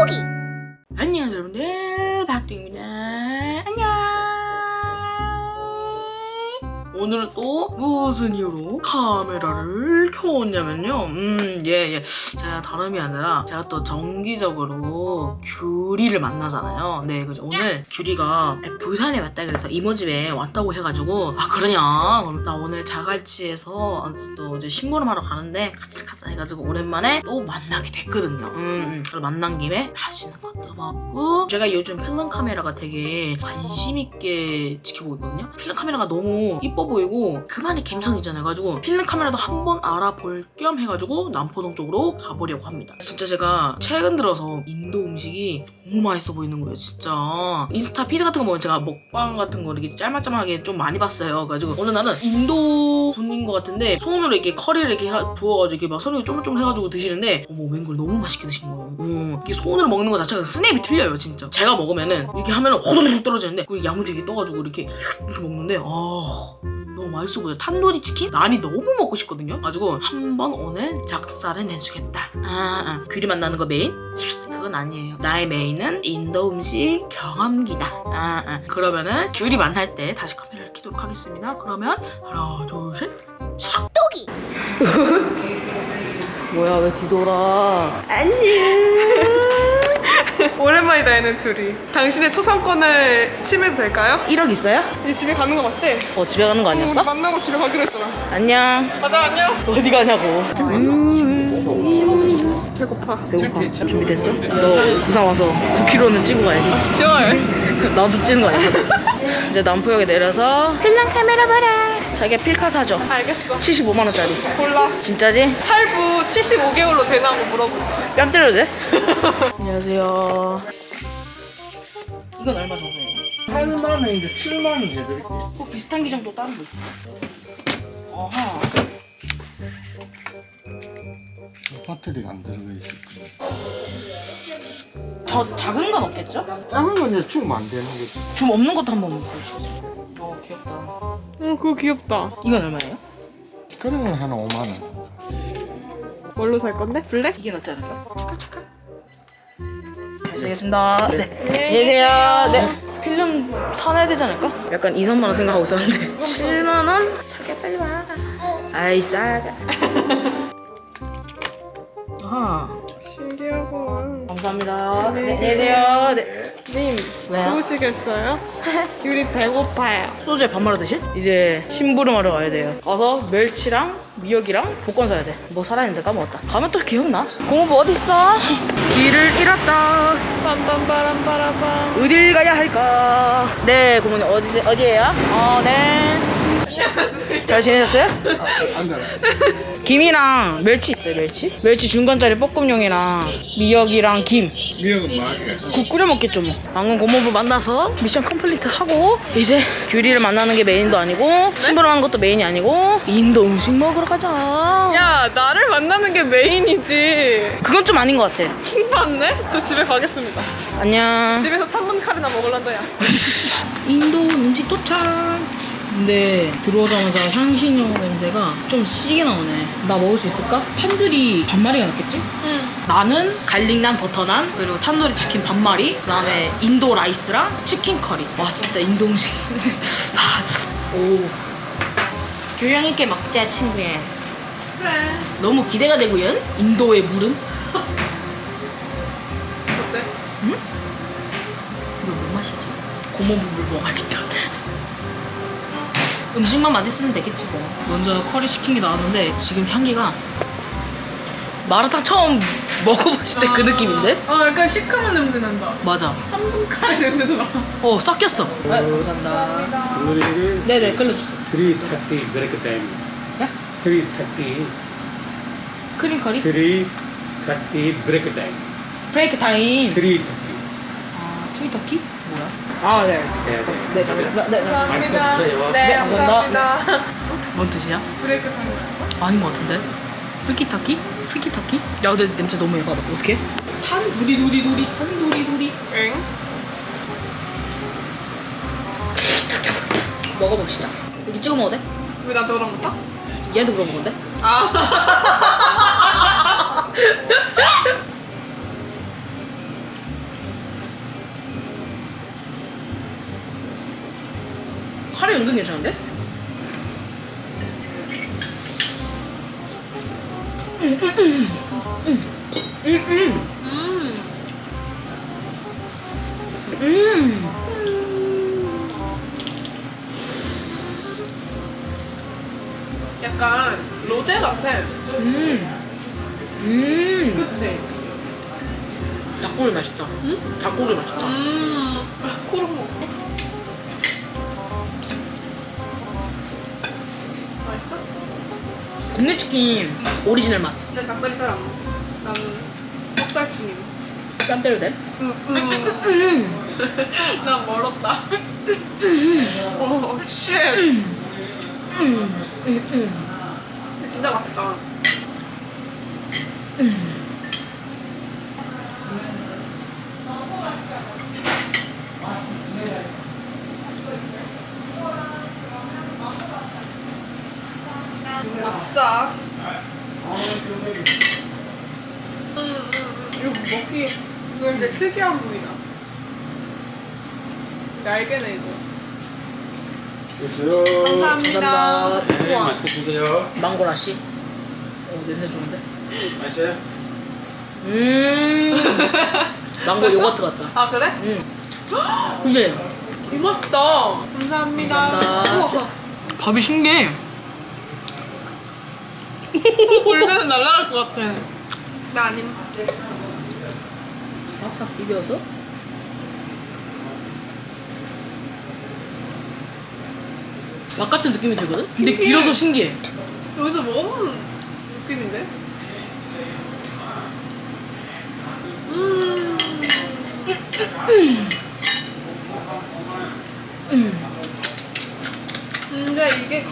쑥독이 안녕 여러분들. 박두입니다. 안녕 오늘은 또 무슨 이유로 카메라를 켜왔냐면요. 음 예 예. 제가 다름이 아니라 제가 또 정기적으로 규리를 만나잖아요. 네 그죠. 오늘 규리가 부산에 왔다 그래서 이모집에 왔다고 해가지고 아 그러냐? 그럼 나 오늘 자갈치에서 또 이제 심부름하러 가는데 같이 가자 해가지고 오랜만에 또 만나게 됐거든요. 음, 음. 그래서 만난 김에 맛있는 것도 먹고 제가 요즘 필름 카메라가 되게 관심 있게 지켜보고 있거든요. 필름 카메라가 너무 이뻐 보이고 그만의 감성이잖아요. 가지고 필름 카메라도 한번 알아볼 겸 해가지고 남포동 쪽으로 가보려고 합니다. 진짜 제가 최근 들어서 인도 음식이 너무 맛있어 보이는 거예요 진짜. 인스타 피드 같은 거 보면 제가 먹방 같은 거 이렇게 짤막짤막하게 좀 많이 봤어요. 그래가지고 오늘 나는 인도 분인 것 같은데 손으로 이렇게 커리를 이렇게 하- 부어가지고 이렇게 막 손으로 쪼물쪼물 해가지고 드시는데 어머 맹골 너무 맛있게 드신 거예요. 음, 이게 손으로 먹는 거 자체가 스냅이 틀려요 진짜. 제가 먹으면은 이렇게 하면은 호도독 떨어지는데 그리고 야무지게 떠가지고 이렇게 이렇게 먹는데 아 너무 맛있어 보여. 탄도리 치킨? 난이 너무 먹고 싶거든요. 가지고 한번 오늘 작살을 내주겠다. 아, 아. 규리 만 나는 거 메인? 그건 아니에요. 나의 메인은 인도 음식 경험기다. 아, 아. 그러면은 규리 만날 때 다시 카메라를 켜도록 하겠습니다. 그러면 하나, 둘, 셋. 쑥독이 뭐야 왜 뒤돌아? 오랜만이다 얘는 둘이 당신의 초상권을 침해도 될까요? 1억 있어요? 이 집에 가는 거 맞지? 어 집에 가는 거 우리 아니었어? 만나고 집에 가기로 했잖아 안녕. 가자 안녕 어디 가냐고. 배고파 배고파. 준비됐어? 너 부산 와서 9kg는 찌고 가야지. sure 나도 찌는 거 아니야? 이제 남포역에 내려서 필름 카메라 봐라. 자기가 필카 사줘. 알겠어 75만 원짜리. 골라 진짜지? 탈부 75개월로 되나고 물어보자 뺨 때려도 돼? 안녕하세요. 이건 얼마 정도예요? 8만 원인데 7만 원 해드릴게요. 뭐 비슷한 기종 또 다른 거 있어? 어하. 배터리가 안 들어가 있을 거예요. 저 작은 건 없겠죠? 작은 건 이제 줌안 되는 거지. 좀 없는 것도 한번 보여주세요. 어 귀엽다. 어 그거 귀엽다 이건 얼마예요? 그런 건 한 5만 원. 뭘로 살 건데? 블랙? 이게 낫지 않을까? 잘 쓰겠습니다. 네. 안녕히 계세요. 네. 필름 사놔야 되지 않을까? 약간 2, 3만 원 생각하고 있었는데 7만 원? 사게 빨리 와. 아이 싸가. 아하. 신기하고 감사합니다. 네, 안녕히 계세요. 네. 님 왜요? 좋으시겠어요? 귤이 배고파요 소주에 밥 말아 드실? 이제 심부름하러 가야 돼요. 가서 멸치랑 미역이랑 복권 사야 돼. 뭐 살아있는데 까먹었다. 가면 또 기억나? 고모부 어딨어? 길을 잃었다. 빰빰빠람빠라밤 어딜 가야 할까? 네, 고모님 어디 어디예요? 어, 네. 잘 지내셨어요? 앉아라. 김이랑 멸치 있어요, 멸치? 멸치 중간짜리 볶음용이랑 미역이랑 김. 미역은 많이 국 끓여 먹겠죠 뭐. 방금 고모부 만나서 미션 컴플리트 하고 이제 규리를 만나는 게 메인도 아니고 심부름하는 것도 메인이 아니고 인도 음식 먹으러 가자. 야 나를 만나는 게 메인이지 그건 좀 아닌 것 같아. 킹 받네? 저 집에 가겠습니다 안녕. 집에서 3분 카레나 먹을란다 야 인도 음식 도착. 근데 들어오자마자 향신료 냄새가 좀 시게 나오네. 나 먹을 수 있을까? 탄두리 반마리가 낫겠지? 응. 나는 갈릭난 버터난 그리고 탄두리 치킨 반마리 그다음에 인도 라이스랑 치킨 커리. 와 진짜 인도 음식. 아, 오. 교양 있게 먹자 친구야. 그래 너무 기대가 되고요. 인도의 물은 어때? 이거 뭐 맛이지? 고모부를 먹어야겠다. 음식만 맛있으면 되겠지 뭐. 먼저 커리 시킨 게 나왔는데 지금 향기가 마라탕 처음 먹어봤을 때그 느낌인데? 아 약간 시큼한 냄새 난다 맞아. 3분 카레 냄새도 나 어 섞였어. 네, 감사합니다. 오늘은 네네 끌려주세요. 330 브레이크 타임. 네? 330, 크림 커리? 330 브레이크 타임. 브레이크 타임. 330. 아 트위터키? 뭐야? 아 네. 알겠습니다. 네, 네. 네잘 먹겠습니다. 네, 네. 감사합니다 맛있었어요. 네 네, 감사합니다 뭔 뜻이야? 브레이크 타는 거야 아닌 것 같은데? 프리키타키? 프리키타키? 야 근데 냄새 너무 예하다 어떡해? 탄 두리두리두리 탄 두리두리 응? 먹어봅시다 이렇게 찍어 먹어도 돼? 왜 나도 그런 거다? 얘도 먹어도 돼? 아 은근 괜찮은데? 음. 음. 약간 로제 같아. 음. 음. 그치? 닭고기 맛있다. 응? 닭고기 맛있다. 음. 코로 먹었어? 국내 치킨 오리지널 맛. 근데 닭다리살 안 먹어. 나는 닭살치님. 뺨 때려도 돼? 응, 응. 음. 난 멀었다. 어, 쉣. 음. 음. 음. 진짜 맛있다. 아싸. 음. 이거 먹기, 이거 이제 특이한 부위다. 날개네, 이거. 드세요. 감사합니다. 감사합니다. 네, 우와. 맛있게 드세요. 망고라씨. 오 냄새 좋은데? 맛있어요? 음. 망고 요거트 같다. 아, 그래? 음. 근데 이 맛있다. 감사합니다. 감사합니다. 우와. 밥이 신기해. 울면 날아갈 것 같아. 나 아님. 싹싹 비벼서. 밥 같은 느낌이 들거든? 근데 신기해. 길어서 신기해. 여기서 먹으면 느낌인데? 음. 음. 근데 이게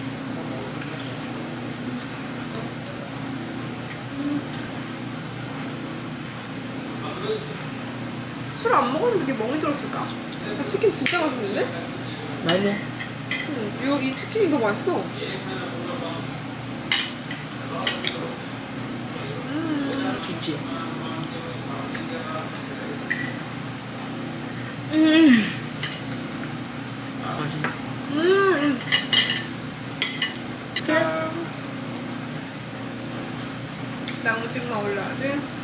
술 안 먹었는데 이게 멍이 들었을까? 아, 치킨 진짜 맛있는데? 맛있네. 응, 이거 이 치킨이 더 맛있어. 음, 있지. 음. 맛있네. 음. 나무찜만 올려야지.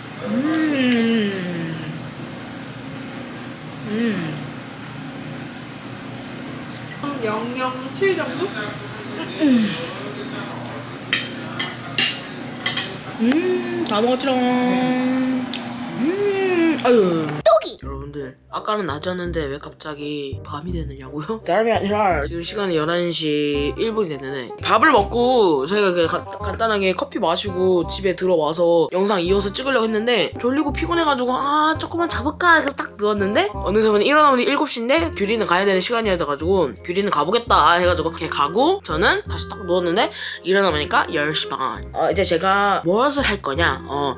007 정도? 음, 다 먹었지롱. 음, 아유. 여러분들, 아까는 낮이었는데 왜 갑자기 밤이 되느냐고요? 다름이 아니라 지금 시간이 11시 1분이 됐는데 밥을 먹고 저희가 그 가- 간단하게 커피 마시고 집에 들어와서 영상 이어서 찍으려고 했는데 졸리고 피곤해가지고 아 조금만 자볼까 해서 딱 누웠는데 어느새는 일어나 보니 7시인데 규리는 가야 되는 시간이어가지고 규리는 가보겠다 해가지고 이렇게 가고 저는 다시 딱 누웠는데 일어나 보니까 10시 반. 어, 이제 제가 무엇을 할 거냐? 어,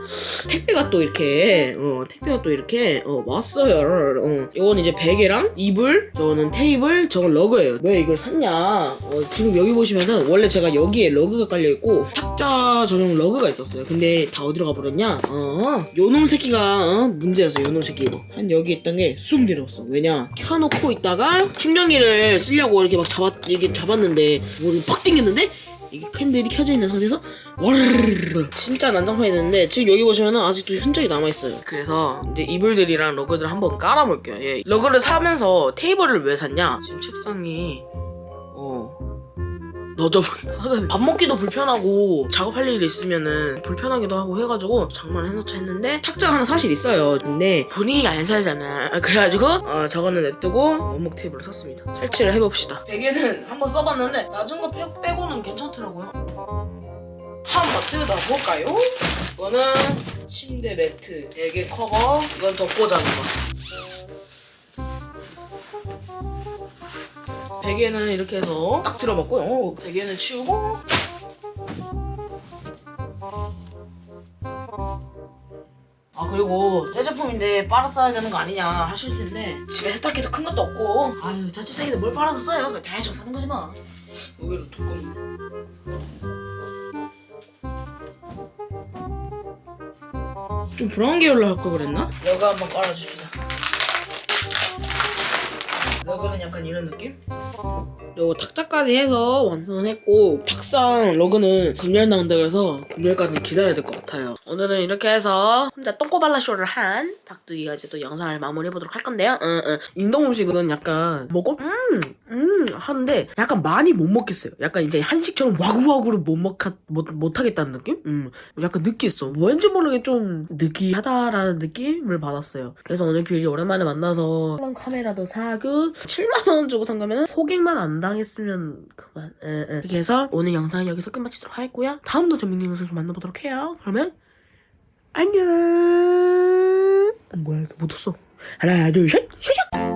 택배가 또 이렇게, 어, 택배가 또 이렇게, 어, 왔어요. 어, 이건 이제 베개랑 이불, 저거는 테이블, 저건 러그예요. 왜 이걸 샀냐? 어, 지금 여기 보시면은 원래 제가 여기에 러그가 깔려 있고 탁자 전용 러그가 있었어요. 근데 다 어디로 가버렸냐? 어, 요놈 새끼가, 어, 문제였어. 요놈 새끼 이거. 한 여기 있던 게 쑥 내려왔어. 왜냐? 켜놓고 있다가 충전기를 쓰려고 이렇게 막 잡았, 이게 잡았는데, 뭐를 팍 땡겼는데? 이게 캔들이 켜져 있는 상태에서 와르르르 진짜 난장판이 됐는데 지금 여기 보시면은 아직도 흔적이 남아있어요. 그래서 이제 이불들이랑 러그들 한번 깔아볼게요. 예. 러그를 사면서 테이블을 왜 샀냐? 지금 책상이 어 너저분 밥 먹기도 불편하고 작업할 일이 있으면은 불편하기도 하고 해가지고 장만을 해놓자 했는데 탁자가 하나 사실 있어요. 근데 분위기가 안 살잖아. 그래가지고 어, 저거는 냅두고 원목 테이블을 샀습니다. 설치를 해봅시다. 베개는 한번 써봤는데 낮은 거 빼- 빼고는 괜찮더라고요. 한번 뜯어 볼까요? 이거는 침대 매트, 베개 커버, 이건 덮고 자는 거. 베개는 이렇게 해서 딱 들어봤고요. 베개는 치우고. 아 그리고 새 제품인데 빨아 써야 되는 거 아니냐 하실 텐데 집에 세탁기도 큰 것도 없고 아유 자취생인데 뭘 빨아서 써요 그냥 대충 사는 거지 뭐 의외로 두껍네 좀 브라운 계열로 할 걸 그랬나? 여가 한번 깔아줍시다. 러그는 약간 이런 느낌? 요 탁자까지 해서 완성했고 탁상 러그는 금요일 나온다 그래서 금요일까지 기다려야 될 것 같아요 오늘은 이렇게 해서 혼자 똥꼬발라 쇼를 한 박두기가 이제 또 영상을 마무리해보도록 할 건데요 응, 응. 인도 음식은 약간 먹어? 음, 음 하는데 약간 많이 못 먹겠어요. 약간 이제 한식처럼 와구와구를 못, 먹, 못, 못 하겠다는 느낌? 음, 약간 느끼했어. 왠지 모르게 좀 느끼하다라는 느낌을 받았어요. 그래서 오늘 귤이 오랜만에 만나서 카메라도 사고 7만원 주고 산 거면 호객만 안 당했으면 그만. 에, 에. 이렇게 해서 오늘 영상은 여기서 끝마치도록 하겠고요. 다음도 재밌는 영상을 만나보도록 해요. 그러면 안녕! 어, 뭐야 이렇게 못 웃어. 하나 둘 셋 시작